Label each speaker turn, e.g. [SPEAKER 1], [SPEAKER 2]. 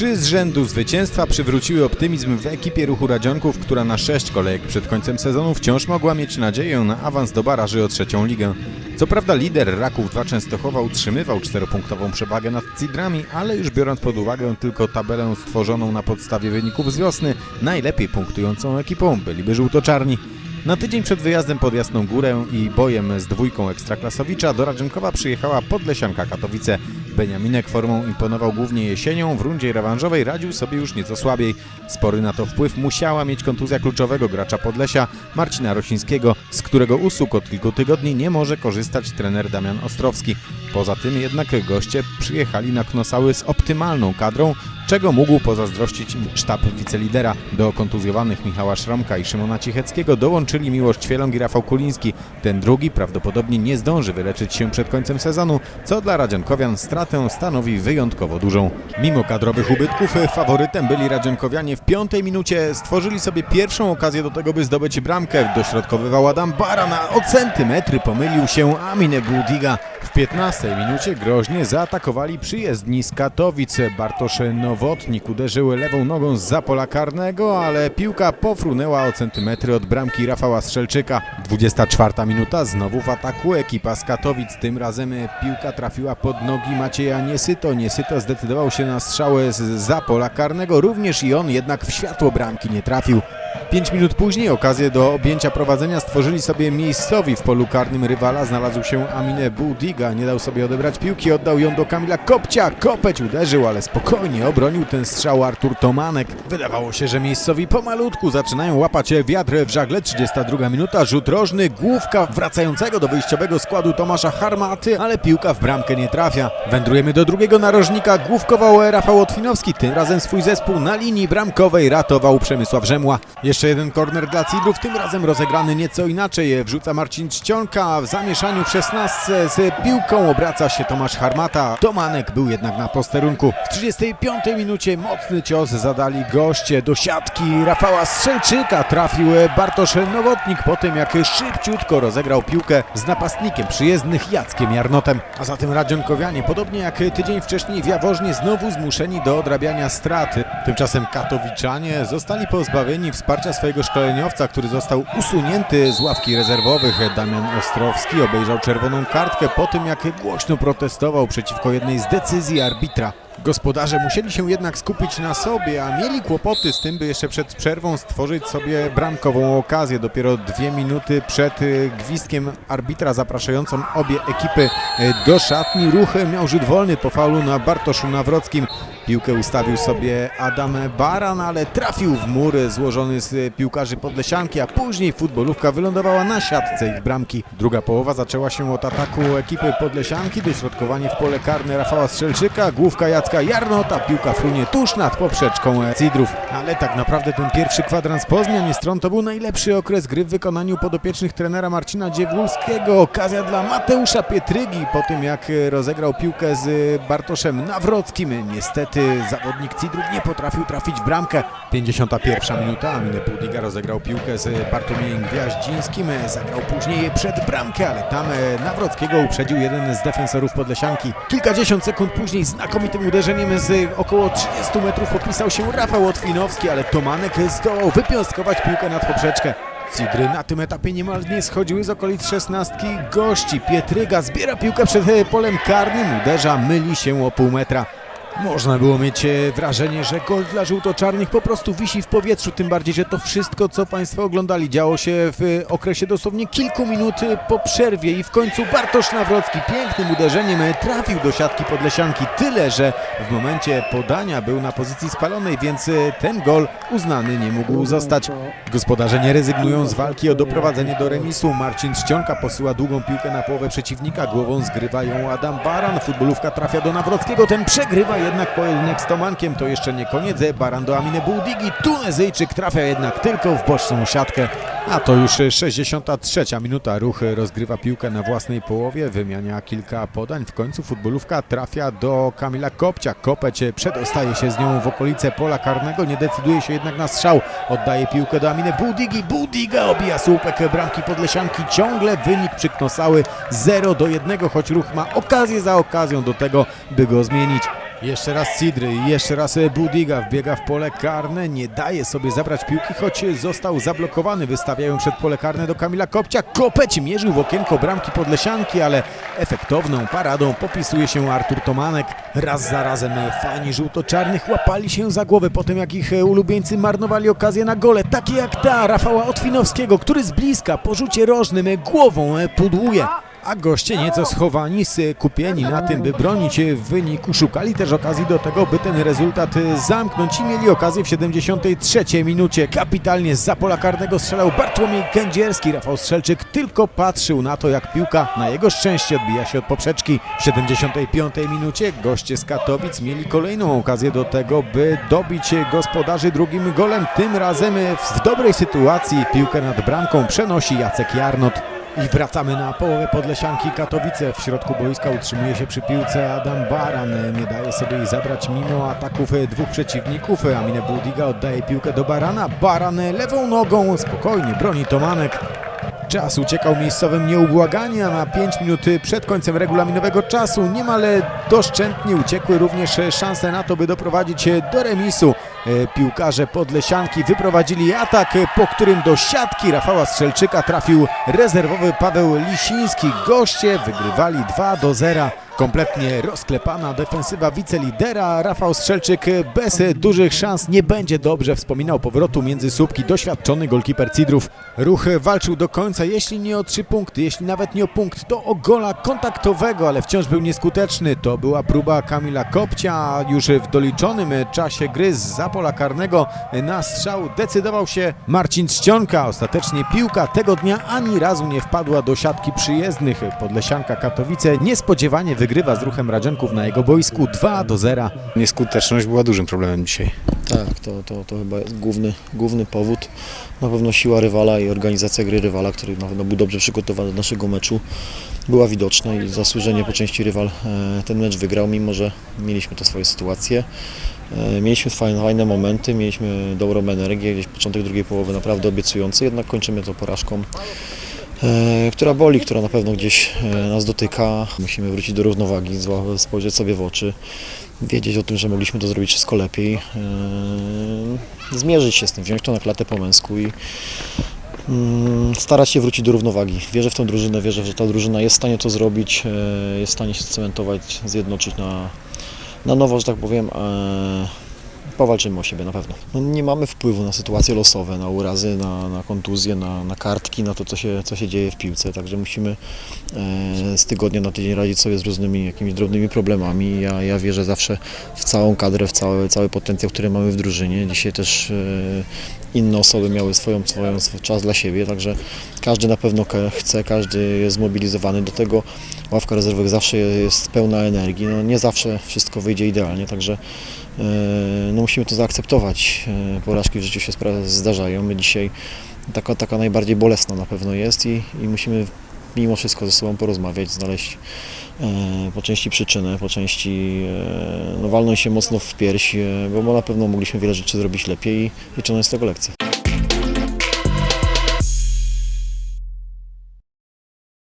[SPEAKER 1] Trzy z rzędu zwycięstwa przywróciły optymizm w ekipie ruchu Radzionków, która na sześć kolejek przed końcem sezonu wciąż mogła mieć nadzieję na awans do baraży o trzecią ligę. Co prawda lider Raków 2 Częstochowa utrzymywał czteropunktową przewagę nad Cidrami, ale już biorąc pod uwagę tylko tabelę stworzoną na podstawie wyników z wiosny, najlepiej punktującą ekipą byliby żółtoczarni. Na tydzień przed wyjazdem pod Jasną Górę i bojem z dwójką Ekstraklasowicza do Radzionkowa przyjechała Podlesianka Katowice. Beniaminek formą imponował głównie jesienią, w rundzie rewanżowej radził sobie już nieco słabiej. Spory na to wpływ musiała mieć kontuzja kluczowego gracza Podlesia, Marcina Rosińskiego, z którego usług od kilku tygodni nie może korzystać trener Damian Ostrowski. Poza tym jednak goście przyjechali na Knosały z optymalną kadrą, czego mógł pozazdrościć sztab wicelidera. Do kontuzjowanych Michała Szramka i Szymona Cicheckiego dołączyli Miłosz Ćwieląg i Rafał Kuliński. Ten drugi prawdopodobnie nie zdąży wyleczyć się przed końcem sezonu, co dla Radzionkowian stratę stanowi wyjątkowo dużą. Mimo kadrowych ubytków faworytem byli Radzionkowianie w piątej minucie. Stworzyli sobie pierwszą okazję do tego, by zdobyć bramkę. Dośrodkowywał Adam Baran, a o centymetry pomylił się Amine Budiga. W 15 minucie groźnie zaatakowali przyjezdni z Katowic. Bartosz Nowotnik uderzył lewą nogą z pola karnego, ale piłka pofrunęła o centymetry od bramki Rafała Strzelczyka. 24 minuta, znowu w ataku ekipa z Katowic. Tym razem piłka trafiła pod nogi Macieja Niesyto. Niesyto zdecydował się na strzałę z pola karnego, również i on jednak w światło bramki nie trafił. 5 minut później okazję do objęcia prowadzenia stworzyli sobie miejscowi. W polu karnym rywala znalazł się Amine Budiga. Nie dał sobie odebrać piłki, oddał ją do Kamila Kopcia. Kopeć uderzył, ale spokojnie obronił ten strzał Artur Tomanek. Wydawało się, że miejscowi pomalutku zaczynają łapać wiatr w żagle. 32 minuta, rzut rożny, główka wracającego do wyjściowego składu Tomasza Harmaty, ale piłka w bramkę nie trafia. Wędrujemy do drugiego narożnika. Główkował Rafał Otwinowski. Tym razem swój zespół na linii bramkowej ratował Przemysław Rzemła. Jeszcze jeden korner dla Cidrów, tym razem rozegrany nieco inaczej. Wrzuca Marcin Czcionka w zamieszaniu w 16 z piłką obraca się Tomasz Harmata. Tomanek był jednak na posterunku. W 35 minucie mocny cios zadali goście do siatki Rafała Strzelczyka. Trafił Bartosz Nowotnik po tym jak szybciutko rozegrał piłkę z napastnikiem przyjezdnych Jackiem Jarnotem. A zatem Radzionkowianie, podobnie jak tydzień wcześniej w Jaworznie, znowu zmuszeni do odrabiania straty. Tymczasem Katowiczanie zostali pozbawieni wsparcia swojego szkoleniowca, który został usunięty z ławki rezerwowych. Damian Ostrowski obejrzał czerwoną kartkę po tym, jak głośno protestował przeciwko jednej z decyzji arbitra. Gospodarze musieli się jednak skupić na sobie, a mieli kłopoty z tym, by jeszcze przed przerwą stworzyć sobie bramkową okazję. Dopiero dwie minuty przed y, gwizdkiem arbitra zapraszającą obie ekipy y, do szatni. Ruch miał rzut wolny po faulu na Bartoszu Nawrockim. Piłkę ustawił sobie Adam Baran, ale trafił w mur złożony z piłkarzy Podlesianki, a później futbolówka wylądowała na siatce ich bramki. Druga połowa zaczęła się od ataku ekipy Podlesianki, dośrodkowanie w pole karne Rafała Strzelczyka, główka Jacka Jarnota, piłka frunie tuż nad poprzeczką Cidrów. Ale tak naprawdę ten pierwszy kwadrans po zmianie stron to był najlepszy okres gry w wykonaniu podopiecznych trenera Marcina Dziewulskiego. Okazja dla Mateusza Pietrygi po tym jak rozegrał piłkę z Bartoszem Nawrockim. Niestety zawodnik Cidrów nie potrafił trafić w bramkę. 51 minuta, Amine Pudiga rozegrał piłkę z Bartłomiejem Gwiaździńskim. Zagrał później przed bramkę, ale tam Nawrockiego uprzedził jeden z defensorów Podlesianki. Kilkadziesiąt sekund później znakomitym uderzeniem z około 30 metrów popisał się Rafał Otwinowski, ale Tomanek zdołał wypiąstkować piłkę nad poprzeczkę. Cidry na tym etapie niemal nie schodziły z okolic szesnastki gości. Pietryga zbiera piłkę przed e, polem karnym, uderza, myli się o pół metra. Można było mieć e, wrażenie, że gol dla żółto-czarnych po prostu wisi w powietrzu, tym bardziej, że to wszystko, co Państwo oglądali, działo się w e, okresie dosłownie kilku minut e, po przerwie i w końcu Bartosz Nawrocki pięknym uderzeniem trafił do siatki Podlesianki, tyle, że w momencie podania był na pozycji spalonej, więc ten gol uznany nie mógł zostać. Gospodarze nie rezygnują z walki o doprowadzenie do remisu. Marcin Czcionka posyła długą piłkę na połowę przeciwnika, głową zgrywa ją Adam Baran, futbolówka trafia do Nawrockiego, ten przegrywa jednak pojedynek z Tomankiem, to jeszcze nie koniec, Baran do Aminy Buldigi, Tunezyjczyk trafia jednak tylko w boczną siatkę, a to już 63 minuta, ruch rozgrywa piłkę na własnej połowie, wymiania kilka podań, w końcu futbolówka trafia do Kamila Kopcia, Kopeć przedostaje się z nią w okolice pola karnego, nie decyduje się jednak na strzał, oddaje piłkę do Aminy Buldigi, Buldiga obija słupek bramki Podlesianki, ciągle wynik przyknosały 0 do 1, choć ruch ma okazję za okazją do tego, by go zmienić. Jeszcze raz Sidry, jeszcze raz Budiga wbiega w pole karne, nie daje sobie zabrać piłki, choć został zablokowany. Wystawiają przed pole karne do Kamila Kopcia. Kopeć mierzył w okienko bramki Podlesianki, ale efektowną paradą popisuje się Artur Tomanek. Raz za razem fani żółto-czarnych łapali się za głowę po tym, jak ich ulubieńcy marnowali okazję na gole, takie jak ta Rafała Otwinowskiego, który z bliska po rzucie rożnym głową pudłuje. A goście nieco schowani, skupieni na tym, by bronić wyniku, szukali też okazji do tego, by ten rezultat zamknąć i mieli okazję w 73 minucie. Kapitalnie z pola karnego strzelał Bartłomiej Kędzierski. Rafał Strzelczyk tylko patrzył na to, jak piłka na jego szczęście odbija się od poprzeczki. W 75 minucie goście z Katowic mieli kolejną okazję do tego, by dobić gospodarzy drugim golem. Tym razem w dobrej sytuacji piłkę nad bramką przenosi Jacek Jarnot. I wracamy na połowę Podlesianki Katowice. W środku boiska utrzymuje się przy piłce Adam Baran. Nie daje sobie jej zabrać mimo ataków dwóch przeciwników. Aminę Budiga oddaje piłkę do Barana. Baran lewą nogą spokojnie broni Tomanek. Czas uciekał miejscowym nieubłaganie, a na 5 minut przed końcem regulaminowego czasu niemal doszczętnie uciekły również szanse na to, by doprowadzić do remisu. E, Piłkarze Podlesianki wyprowadzili atak, po którym do siatki Rafała Strzelczyka trafił rezerwowy Paweł Lisiński. Goście wygrywali 2 do 0. Kompletnie rozklepana defensywa wicelidera. Rafał Strzelczyk bez dużych szans nie będzie dobrze wspominał powrotu między słupki. Doświadczony golkiper Cidrów. Ruch walczył do końca, jeśli nie o trzy punkty, jeśli nawet nie o punkt, to o gola kontaktowego, ale wciąż był nieskuteczny. To była próba Kamila Kopcia. Już w doliczonym czasie gry z pola karnego na strzał decydował się Marcin Czcionka. Ostatecznie piłka tego dnia ani razu nie wpadła do siatki przyjezdnych. Podlesianka Katowice niespodziewanie wygrywa z ruchem Radzionków na jego boisku 2 do 0.
[SPEAKER 2] Nieskuteczność była dużym problemem dzisiaj.
[SPEAKER 3] Tak, to, to, to chyba jest główny, główny powód. Na pewno siła rywala i organizacja gry rywala, który na pewno był dobrze przygotowany do naszego meczu, była widoczna i zasłużenie po części rywal e, ten mecz wygrał, mimo że mieliśmy te swoje sytuacje. E, Mieliśmy fajne, fajne momenty, mieliśmy dobrą energię, gdzieś początek drugiej połowy naprawdę obiecujący, jednak kończymy to porażką e, która boli, która na pewno gdzieś e, nas dotyka. Musimy wrócić do równowagi, spojrzeć sobie w oczy, wiedzieć o tym, że mogliśmy to zrobić wszystko lepiej, zmierzyć się z tym, wziąć to na klatę po męsku i mm, starać się wrócić do równowagi. Wierzę w tę drużynę, wierzę, że ta drużyna jest w stanie to zrobić, jest w stanie się cementować, zjednoczyć na, na nowo, że tak powiem. Powalczymy o siebie na pewno. No, nie mamy wpływu na sytuacje losowe, na urazy, na, na kontuzje, na, na kartki, na to, co się, co się dzieje w piłce. Także musimy e, z tygodnia na tydzień radzić sobie z różnymi jakimiś drobnymi problemami. Ja, ja wierzę zawsze w całą kadrę, w cały, cały potencjał, który mamy w drużynie. Dzisiaj też e, inne osoby miały swoją, swoją swój czas dla siebie, także każdy na pewno chce, każdy jest zmobilizowany do tego. Ławka rezerwowych zawsze jest pełna energii. No, nie zawsze wszystko wyjdzie idealnie, także no, musimy to zaakceptować. E, Porażki w życiu się zdarzają. My dzisiaj taka, taka najbardziej bolesna na pewno jest i, i musimy mimo wszystko ze sobą porozmawiać, znaleźć e, po części przyczynę, po części e, no, walnąć się mocno w pierś, e, bo na pewno mogliśmy wiele rzeczy zrobić lepiej i wyciągnąć z tego lekcję.